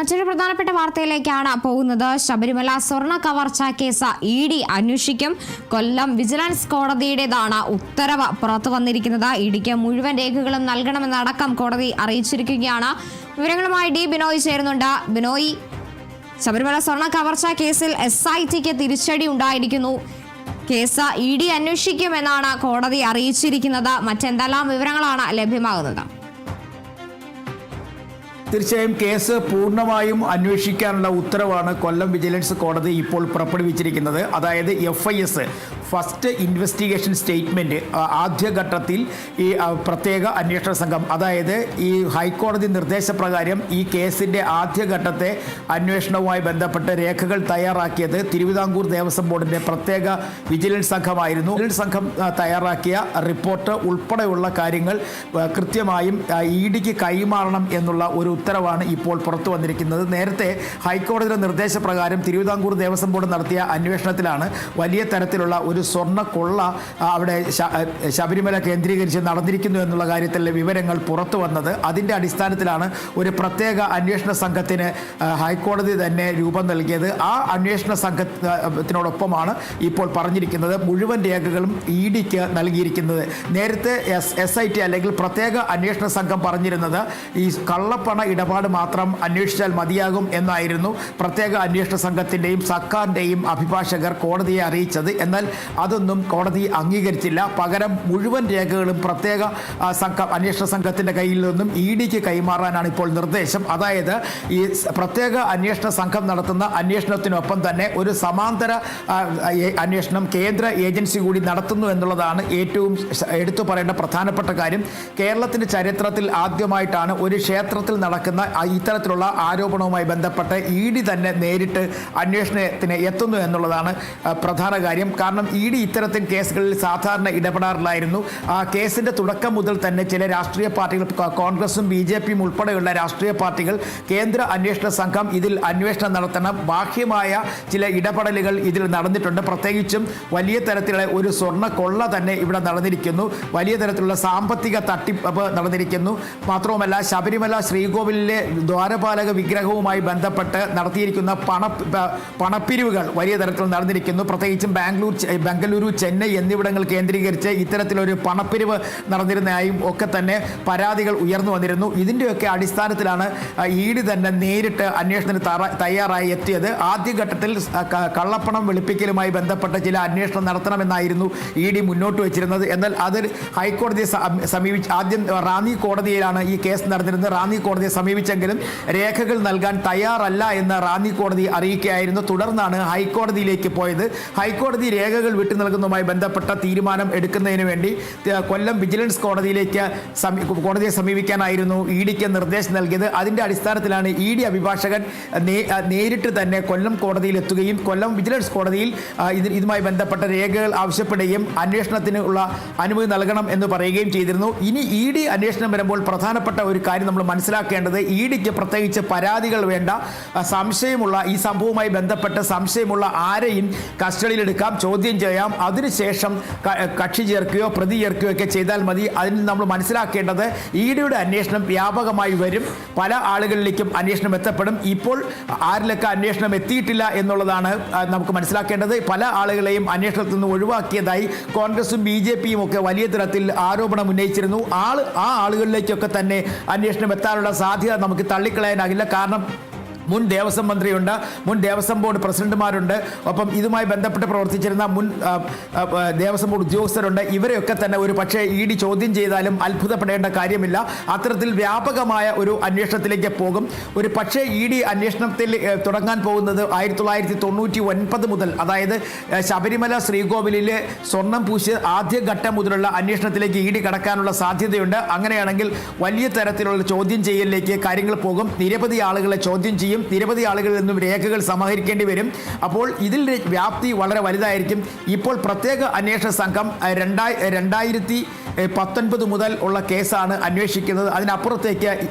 മറ്റൊരു പ്രധാനപ്പെട്ട വാർത്തയിലേക്കാണ് പോകുന്നത്. ശബരിമല സ്വർണ കവർച്ച കേസ് ഇ ഡി അന്വേഷിക്കും. കൊല്ലം വിജിലൻസ് കോടതിയുടേതാണ് ഉത്തരവ് പുറത്തു വന്നിരിക്കുന്നത്. ഇ ഡിക്ക് മുഴുവൻ രേഖകളും നൽകണമെന്നടക്കം കോടതി അറിയിച്ചിരിക്കുകയാണ്. വിവരങ്ങളുമായി ഡി ബിനോയ് ചേരുന്നുണ്ട്. ബിനോയ് ശബരിമല സ്വർണ കവർച്ച കേസിൽ എസ് ഐ ടിക്ക് തിരിച്ചടി ഉണ്ടായിരിക്കുന്നു. കേസ് ഇ ഡി അന്വേഷിക്കുമെന്നാണ് കോടതി അറിയിച്ചിരിക്കുന്നത്. മറ്റെന്തെല്ലാം വിവരങ്ങളാണ് ലഭ്യമാകുന്നത്? തീർച്ചയായും കേസ് പൂർണമായും അന്വേഷിക്കാനുള്ള ഉത്തരവാണ് കൊല്ലം വിജിലൻസ് കോടതി ഇപ്പോൾ പുറപ്പെടുവിച്ചിരിക്കുന്നത്. അതായത് F I S first investigation statement ആദ്യഘട്ടത്തിൽ ഈ പ്രത്യേക അന്വേഷണ സംഘം അതായത് ഈ ഹൈക്കോടതി നിർദ്ദേശപ്രകാരം ഈ കേസിന്റെ ആദ്യഘട്ടത്തെ അന്വേഷണവുമായി ബന്ധപ്പെട്ട് രേഖകൾ തയ്യാറാക്കിയത് തിരുവിതാംകൂർ ദേവസ്വം ബോർഡിന്റെ പ്രത്യേക വിജിലൻസ് സംഘമായിരുന്നു. വിജിലൻസ് സംഘം തയ്യാറാക്കിയ റിപ്പോർട്ട് ഉൾപ്പെടെയുള്ള കാര്യങ്ങൾ കൃത്യമായും ഇ ഡിക്ക് കൈമാറണം എന്നുള്ള ഒരു ഉത്തരവാണ് ഇപ്പോൾ പുറത്തു വന്നിരിക്കുന്നത്. നേരത്തെ ഹൈക്കോടതിയുടെ നിർദ്ദേശപ്രകാരം തിരുവിതാംകൂർ ദേവസ്വം ബോർഡ് നടത്തിയ അന്വേഷണത്തിലാണ് വലിയ തരത്തിലുള്ള ഒരു സ്വർണ കൊള്ള അവിടെ ശബരിമല കേന്ദ്രീകരിച്ച് നടന്നിരിക്കുന്നു എന്നുള്ള കാര്യത്തിലെ വിവരങ്ങൾ പുറത്തു വന്നത്. അതിന്റെ അടിസ്ഥാനത്തിലാണ് ഒരു പ്രത്യേക അന്വേഷണ സംഘത്തിന് ഹൈക്കോടതി തന്നെ രൂപം നൽകിയത്. ആ അന്വേഷണ സംഘത്തിനോടൊപ്പമാണ് ഇപ്പോൾ പറഞ്ഞിരിക്കുന്നത് മുഴുവൻ രേഖകളും ഇ ഡിക്ക് നൽകിയിരിക്കുന്നത്. നേരത്തെ എസ് എസ് ഐ ടി അല്ലെങ്കിൽ പ്രത്യേക അന്വേഷണ സംഘം പറഞ്ഞിരുന്നത് ഈ കള്ളപ്പണ ഇടപാട് മാത്രം അന്വേഷിച്ചാൽ മതിയാകും എന്നായിരുന്നു പ്രത്യേക അന്വേഷണ സംഘത്തിന്റെയും സർക്കാരിന്റെയും അഭിഭാഷകർ കോടതിയെ അറിയിച്ചത്. എന്നാൽ അതൊന്നും കോടതി അംഗീകരിച്ചില്ല. പകരം മുഴുവൻ രേഖകളും പ്രത്യേക സംഘം അന്വേഷണ സംഘത്തിന്റെ കയ്യിൽ നിന്നും ഇ ഡിക്ക് കൈമാറാനാണ് ഇപ്പോൾ നിർദ്ദേശം. അതായത് ഈ പ്രത്യേക അന്വേഷണ സംഘം നടത്തുന്ന അന്വേഷണത്തിനൊപ്പം തന്നെ ഒരു സമാന്തര അന്വേഷണം കേന്ദ്ര ഏജൻസി കൂടി നടത്തുന്നു എന്നുള്ളതാണ് ഏറ്റവും എടുത്തു പറയേണ്ട പ്രധാനപ്പെട്ട കാര്യം. കേരളത്തിന്റെ ചരിത്രത്തിൽ ആദ്യമായിട്ടാണ് ഒരു ക്ഷേത്രത്തിൽ നടക്കുന്ന ആ ഇത്തരത്തിലുള്ള ആരോപണവുമായി ബന്ധപ്പെട്ട് ഇ ഡി തന്നെ നേരിട്ട് അന്വേഷണത്തിന് എത്തുന്നു എന്നുള്ളതാണ് പ്രധാന കാര്യം. കാരണം ഇ ഡി ഇത്തരത്തിൽ കേസുകളിൽ സാധാരണ ഇടപെടാറില്ലായിരുന്നു. ആ കേസിന്റെ തുടക്കം മുതൽ തന്നെ ചില രാഷ്ട്രീയ പാർട്ടികൾ കോൺഗ്രസും ബി ജെ പിയും ഉൾപ്പെടെയുള്ള രാഷ്ട്രീയ പാർട്ടികൾ കേന്ദ്ര അന്വേഷണ സംഘം ഇതിൽ അന്വേഷണം നടത്തണം. ബാഹ്യമായ ചില ഇടപെടലുകൾ ഇതിൽ നടന്നിട്ടുണ്ട്. പ്രത്യേകിച്ചും വലിയ തരത്തിലുള്ള ഒരു സ്വർണ കൊള്ള തന്നെ ഇവിടെ നടന്നിരിക്കുന്നു. വലിയ തരത്തിലുള്ള സാമ്പത്തിക തട്ടിപ്പ് നടന്നിരിക്കുന്നു. മാത്രവുമല്ല ശബരിമല ശ്രീകോവിലിലെ ദ്വാരപാലക വിഗ്രഹവുമായി ബന്ധപ്പെട്ട് നടത്തിയിരിക്കുന്ന പണ പണപ്പിരിവുകൾ വലിയ തരത്തിൽ നടന്നിരിക്കുന്നു. പ്രത്യേകിച്ചും ബാംഗ്ലൂർ ബംഗളൂരു ചെന്നൈ എന്നിവിടങ്ങൾ കേന്ദ്രീകരിച്ച് ഇത്തരത്തിലൊരു പണപ്പിരിവ് നടന്നിരുന്നതായും ഒക്കെ തന്നെ പരാതികൾ ഉയർന്നു വന്നിരുന്നു. ഇതിന്റെയൊക്കെ അടിസ്ഥാനത്തിലാണ് ഇ തന്നെ നേരിട്ട് അന്വേഷണത്തിന് തയ്യാറായി എത്തിയത്. ആദ്യഘട്ടത്തിൽ കള്ളപ്പണം വെളുപ്പിക്കലുമായി ബന്ധപ്പെട്ട ചില അന്വേഷണം നടത്തണമെന്നായിരുന്നു ഇ ഡി മുന്നോട്ട് വെച്ചിരുന്നത്. എന്നാൽ അത് ഹൈക്കോടതിയെ സമീപിച്ച് ആദ്യം റാന്നി കോടതിയിലാണ് ഈ കേസ് നടന്നിരുന്നത്. റാന്നി കോടതിയെ സമീപിച്ചെങ്കിലും രേഖകൾ നൽകാൻ തയ്യാറല്ല എന്ന് റാന്നി കോടതി അറിയിക്കുകയായിരുന്നു. തുടർന്നാണ് ഹൈക്കോടതിയിലേക്ക് പോയത്. ഹൈക്കോടതി രേഖകൾ വിട്ടു നൽകുന്നതുമായി ബന്ധപ്പെട്ട തീരുമാനം എടുക്കുന്നതിന് വേണ്ടി കൊല്ലം വിജിലൻസ് കോടതിയിലേക്ക് കോടതിയെ സമീപിക്കാനായിരുന്നു ഇ ഡിക്ക് നിർദ്ദേശം നൽകിയത്. അതിന്റെ അടിസ്ഥാനത്തിലാണ് ഇ ഡി അഭിഭാഷകൻ നേരിട്ട് തന്നെ കൊല്ലം കോടതിയിൽ എത്തുകയും കൊല്ലം വിജിലൻസ് കോടതിയിൽ ഇതുമായി ബന്ധപ്പെട്ട രേഖകൾ ആവശ്യപ്പെടുകയും അന്വേഷണത്തിന് ഉള്ള അനുമതി നൽകണം എന്ന് പറയുകയും ചെയ്തിരുന്നു. ഇനി ഇ ഡി അന്വേഷണം വരുമ്പോൾ പ്രധാനപ്പെട്ട ഒരു കാര്യം നമ്മൾ മനസ്സിലാക്കേണ്ടത് ഇ ഡിക്ക് പ്രത്യേകിച്ച് പരാതികൾ വേണ്ട. സംശയമുള്ള ഈ സംഭവവുമായി ബന്ധപ്പെട്ട് സംശയമുള്ള ആരെയും കസ്റ്റഡിയിലെടുക്കാം ചോദ്യം ചെയ്യാം. അതിനുശേഷം കക്ഷി ചേർക്കുകയോ പ്രതി ചേർക്കുകയോ ഒക്കെ ചെയ്താൽ മതി. അതിന് നമ്മൾ മനസ്സിലാക്കേണ്ടത് ഇ ഡിയുടെ അന്വേഷണം വ്യാപകമായി വരും. പല ആളുകളിലേക്കും അന്വേഷണം എത്തപ്പെടും. ഇപ്പോൾ ആരിലൊക്കെ അന്വേഷണം എത്തിയിട്ടില്ല എന്നുള്ളതാണ് നമുക്ക് മനസ്സിലാക്കേണ്ടത്. പല ആളുകളെയും അന്വേഷണത്തിൽ നിന്ന് ഒഴിവാക്കിയതായി കോൺഗ്രസും ബി ജെ പിയും ഒക്കെ വലിയ തരത്തിൽ ആരോപണം ഉന്നയിച്ചിരുന്നു. ആൾ ആ ആളുകളിലേക്കൊക്കെ തന്നെ അന്വേഷണം എത്താനുള്ള നമുക്ക് തള്ളിക്കളയാനാകില്ല. കാരണം മുൻ ദേവസ്വം മന്ത്രിയുണ്ട് മുൻ ദേവസ്വം ബോർഡ് പ്രസിഡന്റുമാരുണ്ട്. ഒപ്പം ഇതുമായി ബന്ധപ്പെട്ട് പ്രവർത്തിച്ചിരുന്ന മുൻ ദേവസ്വം ബോർഡ് ഉദ്യോഗസ്ഥരുണ്ട്. ഇവരെയൊക്കെ തന്നെ ഒരു പക്ഷേ ഇ ഡി ചോദ്യം ചെയ്താലും അത്ഭുതപ്പെടേണ്ട കാര്യമില്ല. അത്തരത്തിൽ വ്യാപകമായ ഒരു അന്വേഷണത്തിലേക്ക് പോകും. ഒരു പക്ഷേ ഇ ഡി അന്വേഷണത്തിൽ തുടങ്ങാൻ പോകുന്നത് ആയിരത്തി തൊള്ളായിരത്തി തൊണ്ണൂറ്റി ഒൻപത് മുതൽ അതായത് ശബരിമല ശ്രീകോവിലിലെ സ്വർണം പൂശ് ആദ്യഘട്ടം മുതലുള്ള അന്വേഷണത്തിലേക്ക് ഇ ഡി കടക്കാനുള്ള സാധ്യതയുണ്ട്. അങ്ങനെയാണെങ്കിൽ വലിയ തരത്തിലുള്ള ചോദ്യം ചെയ്യലിലേക്ക് കാര്യങ്ങൾ പോകും. നിരവധി ആളുകളെ ചോദ്യം ചെയ്യും. നിരവധി ആളുകളിൽ നിന്നും രേഖകൾ സമാഹരിക്കേണ്ടി വരും. അപ്പോൾ ഇതിൽ വ്യാപ്തി വളരെ വലുതായിരിക്കും. ഇപ്പോൾ പ്രത്യേക അന്വേഷണ സംഘം രണ്ടായി രണ്ടായിരത്തി പത്തൊൻപത് മുതൽ ഉള്ള കേസാണ് അന്വേഷിക്കുന്നത്. അതിനപ്പുറത്തേക്ക്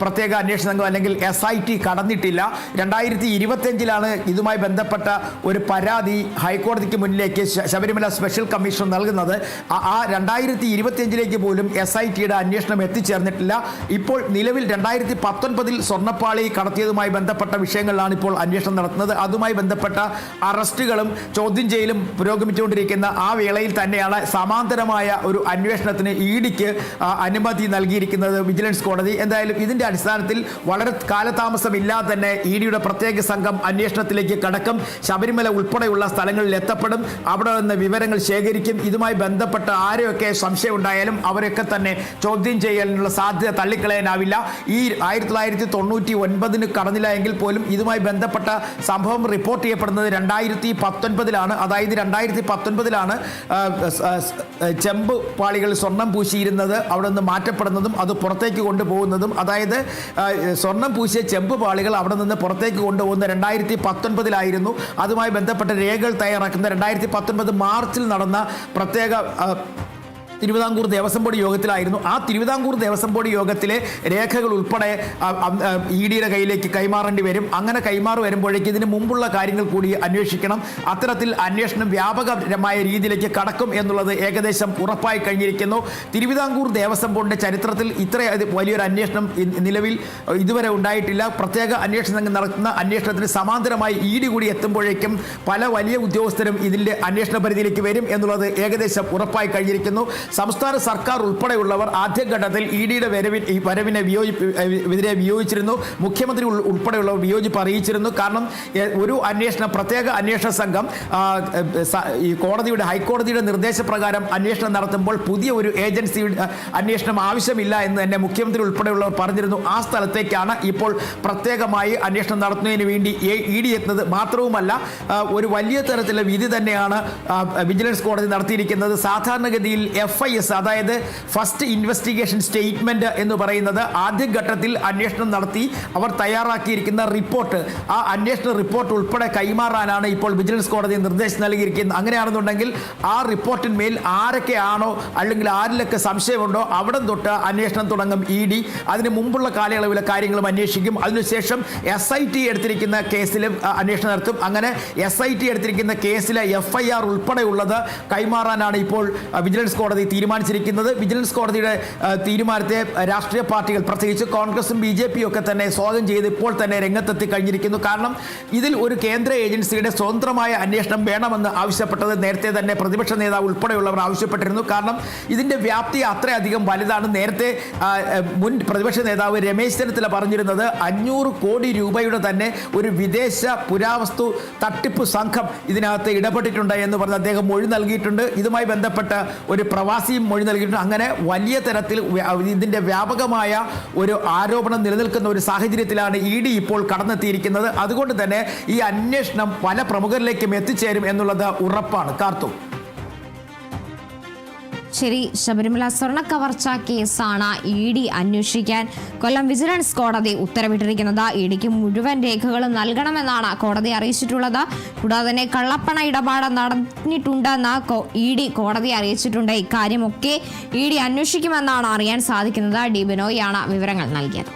പ്രത്യേക അന്വേഷണ സംഘം അല്ലെങ്കിൽ എസ് ഐ ടി കടന്നിട്ടില്ല. രണ്ടായിരത്തി ഇരുപത്തിയഞ്ചിലാണ് ഇതുമായി ബന്ധപ്പെട്ട ഒരു പരാതി ഹൈക്കോടതിക്ക് മുന്നിലേക്ക് ശബരിമല സ്പെഷ്യൽ കമ്മീഷൻ നൽകുന്നത്. ആ- രണ്ടായിരത്തി ഇരുപത്തിയഞ്ചിലേക്ക് പോലും എസ് ഐ ടിയുടെ അന്വേഷണം എത്തിച്ചേർന്നിട്ടില്ല. ഇപ്പോൾ നിലവിൽ രണ്ടായിരത്തി പത്തൊൻപതിൽ സ്വർണപ്പാളി കടത്തിയതുമായി ബന്ധപ്പെട്ട വിഷയങ്ങളിലാണ് ഇപ്പോൾ അന്വേഷണം നടത്തുന്നത്. അതുമായി ബന്ധപ്പെട്ട അറസ്റ്റുകളും ചോദ്യം ചെയ്യലും പുരോഗമിച്ചുകൊണ്ടിരിക്കുന്ന ആ വേളയിൽ തന്നെയാണ് സമാന്തരമായ ഒരു അന്വേഷണത്തിന് ഇ ഡിക്ക് അനുമതി നൽകിയിരിക്കുന്നത് വിജിലൻസ് കോടതി. എന്തായാലും ഇതിന്റെ അടിസ്ഥാനത്തിൽ വളരെ കാലതാമസമില്ലാതെ തന്നെ ഇ ഡിയുടെ പ്രത്യേക സംഘം അന്വേഷണത്തിലേക്ക് കടക്കും. ശബരിമല ഉൾപ്പെടെയുള്ള സ്ഥലങ്ങളിൽ എത്തപ്പെടും. അവിടെ നിന്ന് വിവരങ്ങൾ ശേഖരിക്കും. ഇതുമായി ബന്ധപ്പെട്ട ആരെയൊക്കെ സംശയം ഉണ്ടായാലും അവരൊക്കെ തന്നെ ചോദ്യം ചെയ്യാനുള്ള സാധ്യത തള്ളിക്കളയാനാവില്ല. ഈ ആയിരത്തി തൊള്ളായിരത്തി തൊണ്ണൂറ്റി ഒൻപതിന് കടന്നില്ല എങ്കിൽ പോലും ഇതുമായി ബന്ധപ്പെട്ട സംഭവം റിപ്പോർട്ട് ചെയ്യപ്പെടുന്നത് രണ്ടായിരത്തി പത്തൊൻപതിലാണ് അതായത് രണ്ടായിരത്തി പത്തൊൻപതിലാണ് ചെമ്പ് പാളികൾ സ്വർണം പൂശിയിരുന്നത് അവിടെ നിന്ന് മാറ്റപ്പെടുന്നതും അത് പുറത്തേക്ക് കൊണ്ടുപോകുന്നതും അതായത് സ്വർണം പൂശിയ ചെമ്പ് പാളികൾ അവിടെ നിന്ന് പുറത്തേക്ക് കൊണ്ടുപോകുന്ന രണ്ടായിരത്തി പത്തൊൻപതിലായിരുന്നു അതുമായി ബന്ധപ്പെട്ട രേഖകൾ തയ്യാറാക്കുന്ന രണ്ടായിരത്തി പത്തൊൻപത് മാർച്ചിൽ നടന്ന പ്രത്യേക തിരുവിതാംകൂർ ദേവസ്വം ബോർഡ് യോഗത്തിലായിരുന്നു. ആ തിരുവിതാംകൂർ ദേവസ്വം ബോർഡ് യോഗത്തിലെ രേഖകൾ ഉൾപ്പെടെ ഇ ഡിയുടെ കയ്യിലേക്ക് കൈമാറേണ്ടി വരും. അങ്ങനെ കൈമാറി വരുമ്പോഴേക്ക് ഇതിന് മുമ്പുള്ള കാര്യങ്ങൾ കൂടി അന്വേഷിക്കണം. അത്തരത്തിൽ അന്വേഷണം വ്യാപകമായ രീതിയിലേക്ക് കടക്കും എന്നുള്ളത് ഏകദേശം ഉറപ്പായി കഴിഞ്ഞിരിക്കുന്നു. തിരുവിതാംകൂർ ദേവസ്വം ബോർഡിന്റെ ചരിത്രത്തിൽ ഇത്ര വലിയൊരു അന്വേഷണം നിലവിൽ ഇതുവരെ ഉണ്ടായിട്ടില്ല. പ്രത്യേക അന്വേഷണം നടത്തുന്ന അന്വേഷണത്തിന് സമാന്തരമായി ഇ ഡി കൂടി എത്തുമ്പോഴേക്കും പല വലിയ ഉദ്യോഗസ്ഥരും ഇതിന്റെ അന്വേഷണ പരിധിയിലേക്ക് വരും എന്നുള്ളത് ഏകദേശം ഉറപ്പായി കഴിഞ്ഞിരിക്കുന്നു. സംസ്ഥാന സർക്കാർ ഉൾപ്പെടെയുള്ളവർ ആദ്യഘട്ടത്തിൽ ഇ ഡിയുടെ വരവിൽ ഈ വരവിനെ വിയോജിപ്പ് വിയോജിച്ചിരുന്നു. മുഖ്യമന്ത്രി ഉൾപ്പെടെയുള്ളവർ വിയോജിപ്പ് അറിയിച്ചിരുന്നു. കാരണം ഒരു അന്വേഷണ പ്രത്യേക അന്വേഷണ സംഘം ഈ കോടതിയുടെ ഹൈക്കോടതിയുടെ നിർദ്ദേശപ്രകാരം അന്വേഷണം നടത്തുമ്പോൾ പുതിയ ഒരു ഏജൻസിയുടെ അന്വേഷണം ആവശ്യമില്ല എന്ന് തന്നെ മുഖ്യമന്ത്രി ഉൾപ്പെടെയുള്ളവർ പറഞ്ഞിരുന്നു. ആ സ്ഥലത്തേക്കാണ് ഇപ്പോൾ പ്രത്യേകമായി അന്വേഷണം നടത്തുന്നതിന് വേണ്ടി ഇ ഡി എത്തുന്നത്. മാത്രവുമല്ല ഒരു വലിയ തരത്തിലുള്ള വിധി തന്നെയാണ് വിജിലൻസ് കോടതി നടത്തിയിരിക്കുന്നത്. സാധാരണഗതിയിൽ എഫ് ഐ എസ് അതായത് ഫസ്റ്റ് ഇൻവെസ്റ്റിഗേഷൻ സ്റ്റേറ്റ്മെന്റ് എന്ന് പറയുന്നത് ആദ്യഘട്ടത്തിൽ അന്വേഷണം നടത്തി അവർ തയ്യാറാക്കിയിരിക്കുന്ന റിപ്പോർട്ട് ആ അന്വേഷണ റിപ്പോർട്ട് ഉൾപ്പെടെ കൈമാറാനാണ് ഇപ്പോൾ വിജിലൻസ് കോടതി നിർദ്ദേശം നൽകിയിരിക്കുന്നത്. അങ്ങനെയാണെന്നുണ്ടെങ്കിൽ ആ റിപ്പോർട്ടിന്മേൽ ആരൊക്കെയാണോ അല്ലെങ്കിൽ ആരിലൊക്കെ സംശയമുണ്ടോ അവിടെ തൊട്ട് അന്വേഷണം തുടങ്ങും ഇ ഡി അതിന് മുമ്പുള്ള കാലയളവിലെ കാര്യങ്ങളും അന്വേഷിക്കും. അതിനുശേഷം എസ് ഐ ടി എടുത്തിരിക്കുന്ന കേസിലും അന്വേഷണം നടത്തും. അങ്ങനെ എസ് ഐ ടി എടുത്തിരിക്കുന്ന കേസിലെ എഫ് ഐ ആർ ഉൾപ്പെടെയുള്ളത് കൈമാറാനാണ് ഇപ്പോൾ വിജിലൻസ് കോടതി തീരുമാനിച്ചിരിക്കുന്നത്. വിജിലൻസ് കോടതിയുടെ തീരുമാനത്തെ രാഷ്ട്രീയ പാർട്ടികൾ പ്രത്യേകിച്ച് കോൺഗ്രസും ബി ജെ പിയും ഒക്കെ തന്നെ സ്വാഗതം ചെയ്ത് ഇപ്പോൾ തന്നെ രംഗത്തെത്തി കഴിഞ്ഞിരിക്കുന്നു. കാരണം ഇതിൽ ഒരു കേന്ദ്ര ഏജൻസിയുടെ സ്വതന്ത്രമായ അന്വേഷണം വേണമെന്ന് ആവശ്യപ്പെട്ടത് നേരത്തെ തന്നെ പ്രതിപക്ഷ നേതാവ് ഉൾപ്പെടെയുള്ളവർ ആവശ്യപ്പെട്ടിരുന്നു. കാരണം ഇതിന്റെ വ്യാപ്തി അത്രയധികം വലുതാണ്. നേരത്തെ മുൻ പ്രതിപക്ഷ നേതാവ് രമേശ് ചെന്നിത്തല പറഞ്ഞിരുന്നത് അഞ്ഞൂറ് കോടി രൂപയുടെ തന്നെ ഒരു വിദേശ പുരാവസ്തു തട്ടിപ്പ് സംഘം ഇതിനകത്ത് ഇടപെട്ടിട്ടുണ്ട് എന്ന് പറഞ്ഞ് അദ്ദേഹം മൊഴി നൽകിയിട്ടുണ്ട്. ഇതുമായി ബന്ധപ്പെട്ട ഒരു പ്രവാസിയും മൊഴി നൽകിയിട്ടുണ്ട്. അങ്ങനെ വലിയ തരത്തിൽ ഇതിന്റെ വ്യാപകമായ ഒരു ആരോപണം നിലനിൽക്കുന്ന ഒരു സാഹചര്യത്തിലാണ് ഇ ഡി ഇപ്പോൾ കടന്നെത്തിയിരിക്കുന്നത്. അതുകൊണ്ട് തന്നെ ഈ അന്വേഷണം പല പ്രമുഖരിലേക്കും എത്തിച്ചേരും എന്നുള്ളത് ഉറപ്പാണ്. കാർത്തു. ശരി. ശബരിമല സ്വർണ കവർച്ച കേസാണ് ഇ ഡി അന്വേഷിക്കാൻ കൊല്ലം വിജിലൻസ് കോടതി ഉത്തരവിട്ടിരിക്കുന്നത്. ഇ ഡിക്ക് മുഴുവൻ രേഖകളും നൽകണമെന്നാണ് കോടതി അറിയിച്ചിട്ടുള്ളത്. കൂടാതെ തന്നെ കള്ളപ്പണ ഇടപാട് നടന്നിട്ടുണ്ടെന്ന് ഇ ഡി കോടതി അറിയിച്ചിട്ടുണ്ട്. ഇക്കാര്യമൊക്കെ ഇ ഡി അന്വേഷിക്കുമെന്നാണ് അറിയാൻ സാധിക്കുന്നത്. ഡി ബിനോയാണ് വിവരങ്ങൾ നൽകിയത്.